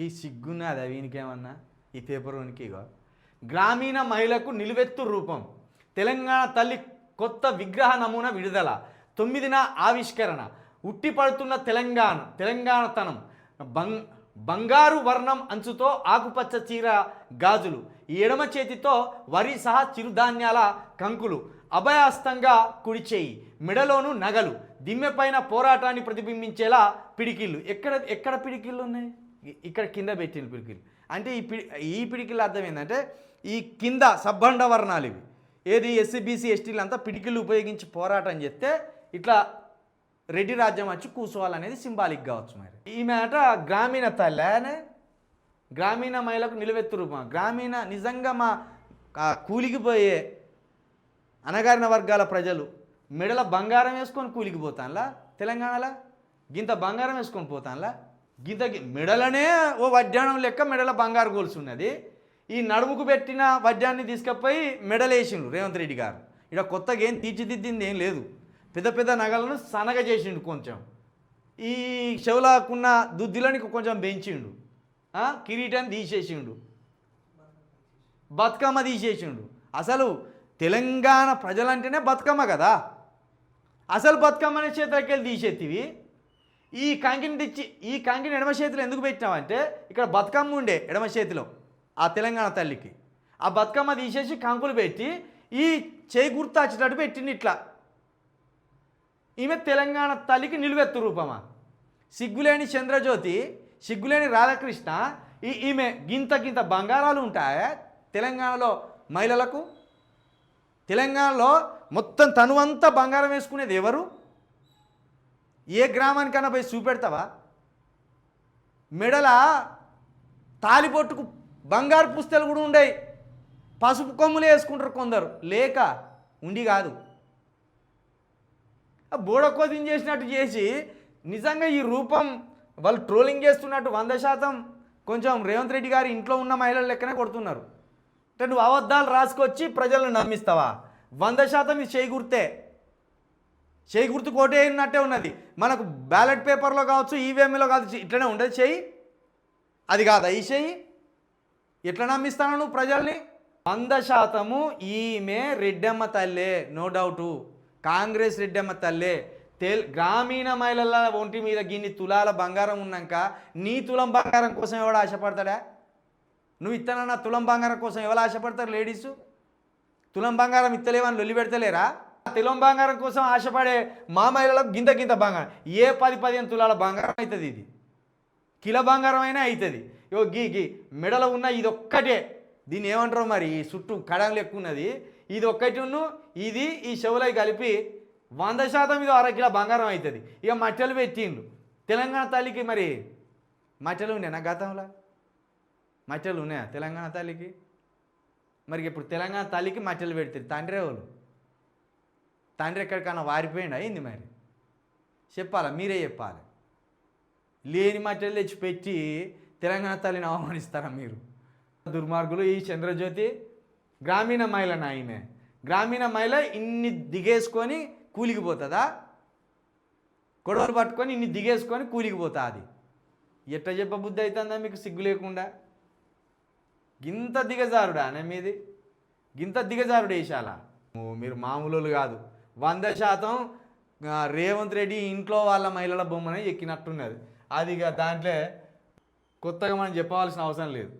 ఈ సిగ్గున్నదా వీనికేమన్నా ఈ పేపర్ వనికి గ్రామీణ మహిళకు నిలువెత్తు రూపం. తెలంగాణ తల్లి కొత్త విగ్రహ నమూనా విడుదల. తొమ్మిదిన ఆవిష్కరణ. ఉట్టిపడుతున్న తెలంగాణ తెలంగాణతనం. బంగ్ బంగారు వర్ణం అంచుతో ఆకుపచ్చ చీర గాజులు. ఈ ఎడమ చేతితో వరి సహా చిరుధాన్యాల కంకులు. అభయాస్తంగా కుడిచేయి. మెడలోను నగలు. దిమ్మెపైన పోరాటాన్ని ప్రతిబింబించేలా పిడికిళ్ళు. ఎక్కడ ఎక్కడ పిడికిళ్ళు ఉన్నాయి? ఇక్కడ కింద పెట్టిన పిడికిలు అంటే ఈ పిడి ఈ పిడికిల అర్థం ఏంటంటే ఈ కింద సబ్బండ వర్ణాలు ఇవి. ఏది ఎస్సీ బీసీ ఎస్టీలు అంతా పిడికిలు ఉపయోగించి పోరాటం చేస్తే ఇట్లా రెడ్డి రాజ్యం వచ్చి కూర్చోవాలనేది సింబాలిక్ కావచ్చు మరి. ఈ మాట గ్రామీణ తల్లి గ్రామీణ మహిళకు నిలువెత్తు రూపం. గ్రామీణ నిజంగా మా కూలిగిపోయే కూలికి పోయే అనగారిన వర్గాల ప్రజలు మెడల బంగారం వేసుకొని కూలికి పోతాన్లా తెలంగాణలో? గింత బంగారం వేసుకొని పోతాన్లా? గింత మెడలనే ఓ వడ్డాణం లెక్క మెడల బంగారు గోల్స్ ఉన్నది ఈ నడుముకు పెట్టిన వడ్డాన్ని తీసుకపోయి మెడలేసిండు రేవంత్ రెడ్డి గారు. ఇక్కడ కొత్తగా ఏం తీర్చిదిద్దింది ఏం లేదు. పెద్ద పెద్ద నగలను సనగ చేసిండు కొంచెం. ఈ చెవులాకున్న దుద్దిలని కొంచెం పెంచిండు కిరీటం కిరీటాన్ని తీసేసిండు. బతుకమ్మ తీసేసిండు. అసలు తెలంగాణ ప్రజలంటేనే బతుకమ్మ కదా. అసలు బతుకమ్మనే చేతులకి తీసేతివి. ఈ కంకిని తెచ్చి ఈ కంకిని ఎడమ చేతిలో ఎందుకు పెట్టినామంటే ఇక్కడ బతుకమ్మ ఉండే ఎడమ చేతిలో ఆ తెలంగాణ తల్లికి. ఆ బతుకమ్మ తీసేసి కంకులు పెట్టి ఈ చేయి గుర్తు వచ్చేటట్టు పెట్టింది ఇట్లా. ఈమె తెలంగాణ తల్లికి నిలువెత్తు రూపమా. సిగ్గులేని చంద్రజ్యోతి సిగ్గులేని రాధాకృష్ణ ఈ ఈమె గింత గింత బంగారాలు ఉంటాయా తెలంగాణలో మహిళలకు? తెలంగాణలో మొత్తం తనువంతా బంగారం వేసుకునేది ఎవరు? ఏ గ్రామానికైనా పోయి చూపెడతావా? మెడల తాలిపొట్టుకు బంగారు పుస్తలు కూడా ఉండయి. పసుపు కొమ్ములు వేసుకుంటారు కొందరు. లేక ఉండి కాదు. బోడకోదిం చేసినట్టు చేసి నిజంగా ఈ రూపం వాళ్ళు ట్రోలింగ్ చేస్తున్నట్టు వంద శాతం కొంచెం రేవంత్ రెడ్డి గారి ఇంట్లో ఉన్న మహిళల లెక్కనే కొడుతున్నారు. అంటే నువ్వు అబద్ధాలు రాసుకొచ్చి ప్రజలను నమ్మిస్తావా? వంద శాతం ఇది చేకూర్తే చేయి గుర్తు కోటే అయినట్టే ఉన్నది. మనకు బ్యాలెట్ పేపర్లో కావచ్చు ఈవీఎంలో కావచ్చు ఇట్లనే ఉండదు చేయి. అది కాదా ఈ చేయి? ఎట్లా నమ్మిస్తాను నువ్వు ప్రజల్ని? వంద శాతము ఈమె రెడ్డమ్మ తల్లే నో డౌటు. కాంగ్రెస్ రెడ్డమ్మ తల్లే. తెల్ గ్రామీణ మహిళల ఒంటి మీద గిన్ని తులాల బంగారం ఉన్నాక నీ తులం బంగారం కోసం ఎవడు ఆశపడతాడా? నువ్వు ఇత్తనన్న తులం బంగారం కోసం ఎవరు ఆశపడతారు లేడీసు? తులం బంగారం ఇత్తలేవని లొల్లి పెడతలేరా? తులం బంగారం కోసం ఆశపడే మా మహిళలకు గింత గింత బంగారం. ఏ పది పదిహేను తులాల బంగారం అవుతుంది ఇది? కిలో బంగారం అయినా అవుతుంది. ఇగో గీ గీ మెడలో ఉన్న ఇది ఒక్కటే దీన్ని ఏమంటారు మరి? ఈ చుట్టూ కడంలు ఎక్కువ ఉన్నది. ఇది ఒక్కటి ఉన్ను ఇది ఈ చెవులై కలిపి వంద శాతం ఇది అర కిలో బంగారం అవుతుంది. ఇక మట్టెలు పెట్టిండు తెలంగాణ తల్లికి మరి మట్టెలు ఉన్నాయా? గతంలో? మట్టెలు ఉన్నాయా తెలంగాణ తల్లికి? మరి ఇప్పుడు తెలంగాణ తల్లికి మట్టెలు పెడతారు తండ్రి వాళ్ళు తండ్రి ఎక్కడికన్నా వారిపోయిండు? అయింది మరి? చెప్పాలా? మీరే చెప్పాలి. లేని మట్టెలు తెచ్చి పెట్టి తెలంగాణ తల్లిని అవమానిస్తారా మీరు? దుర్మార్గులు ఈ చంద్రజ్యోతి గ్రామీణ మహిళ నాయనే గ్రామీణ మహిళ ఇన్ని దిగేసుకొని కూలికి పోతుందా? గొడవలు పట్టుకొని ఇన్ని దిగేసుకొని కూలికి పోతా అది. ఎట్ట చెప్పబుద్ధి అవుతుందా మీకు సిగ్గు లేకుండా? గింత దిగజారుడా అనే మీది? గింత దిగజారుడు వేసాలా మీరు మామూలు కాదు. వంద శాతం రేవంత్ రెడ్డి ఇంట్లో వాళ్ళ మహిళల బొమ్మనే ఎక్కినట్టున్నది. అది ఇక దాంట్లో కొత్తగా మనం చెప్పవలసిన అవసరం లేదు.